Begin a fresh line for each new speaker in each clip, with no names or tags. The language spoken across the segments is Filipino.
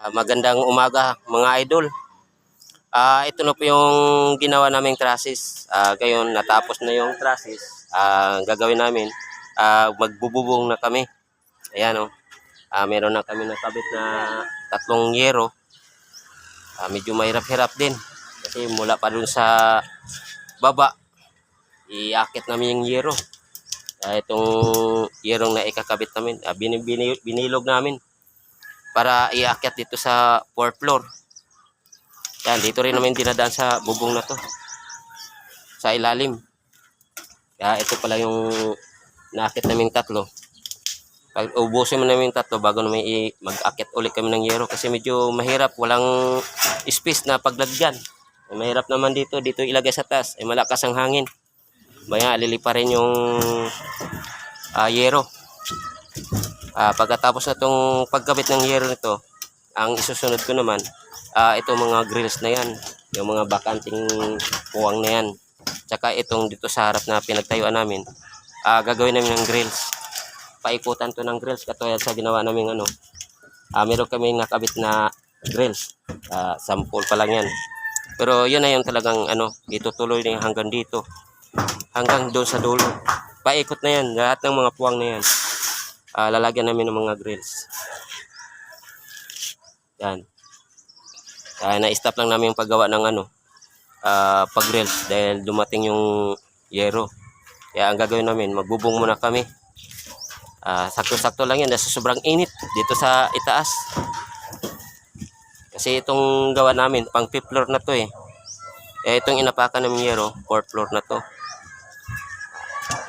Ah, magandang umaga mga idol. Ah, ito na po yung ginawa naming trasis. Ah, ngayon natapos na yung trasis. Ang gagawin namin, ah, magbububong na kami. Ayan oh. Ah, meron na kami nakabit na tatlong yero. Ah, medyo mahirap-hirap din kasi mula pa dun sa baba iakit namin yung yero. Ah, itong yerong na ikakabit namin, bin- binilog namin para iakyat dito sa 4th floor. Yan, dito rin namin dinadaan sa bubong na to. Sa ilalim. Kaya ito pala yung naakit naming tatlo. Pag ubusin mo namin tatlo bago namin mag-akit ulit kami ng yero kasi medyo mahirap, walang space na paglagyan. Mahirap naman dito, dito ilagay sa taas. Eh, malakas ang hangin. Baya, alilipa rin yung ah, yero. Ah, pagkatapos na itong pagkabit ng yero nito, ang isusunod ko naman, ah, ito mga grills na yan, yung mga bakanting puwang na yan. Tsaka itong dito sa harap na pinagtayuan namin, ah, gagawin namin ng grills. Paikutan to ng grills, katulad sa ginawa namin ano. Ah, meron kami nakabit na grills. Ah, sample pa lang yan. Pero yun na yung talagang ano, itutuloy na hanggang dito. Hanggang doon sa dulo. Paikot na yan, lahat ng mga puwang na yan ah, lalagyan namin ng mga grills. Yan. Kaya na-stop lang namin yung paggawa ng ano, ah, pag-grills dahil dumating yung yero. Kaya ang gagawin namin, magbubong muna kami. Ah, sakto-sakto lang yan, nasa sobrang init dito sa itaas. Kasi itong gawa namin, pang fifth floor na to eh. Eh, itong inapakan ng yero, fourth floor na to.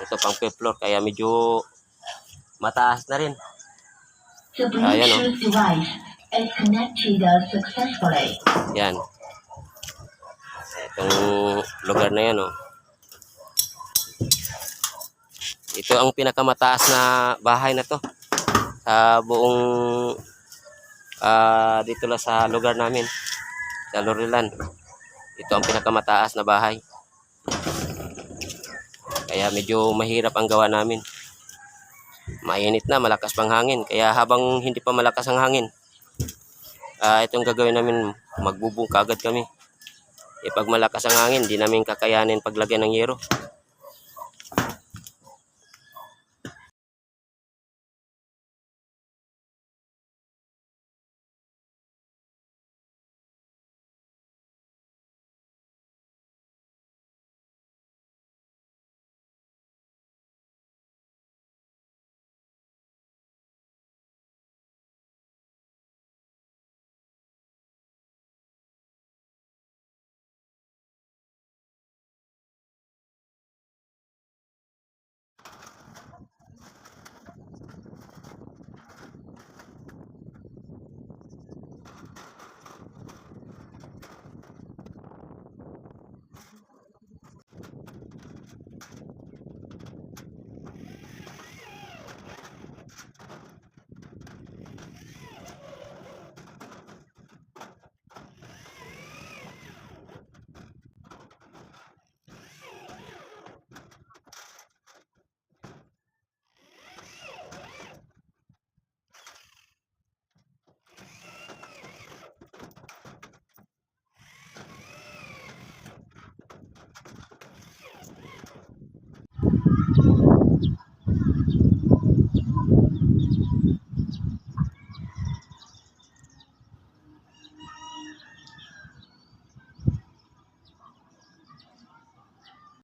Ito pang fifth floor, kaya medyo mataas na rin. Ayan, oh.
Connected successfully.
Yan. Itong lugar na yan, oh. Ito ang pinakamataas na bahay na to. Sa buong ah dito lang sa lugar namin. Sa Lorilan. Ito ang pinakamataas na bahay. Kaya medyo mahirap ang gawa namin. Mainit na, malakas pang hangin. Kaya habang hindi pa malakas ang hangin, ah itong gagawin namin, magbubong kagad kami. Eh pag malakas ang hangin, di namin kakayanin paglagyan ng yero.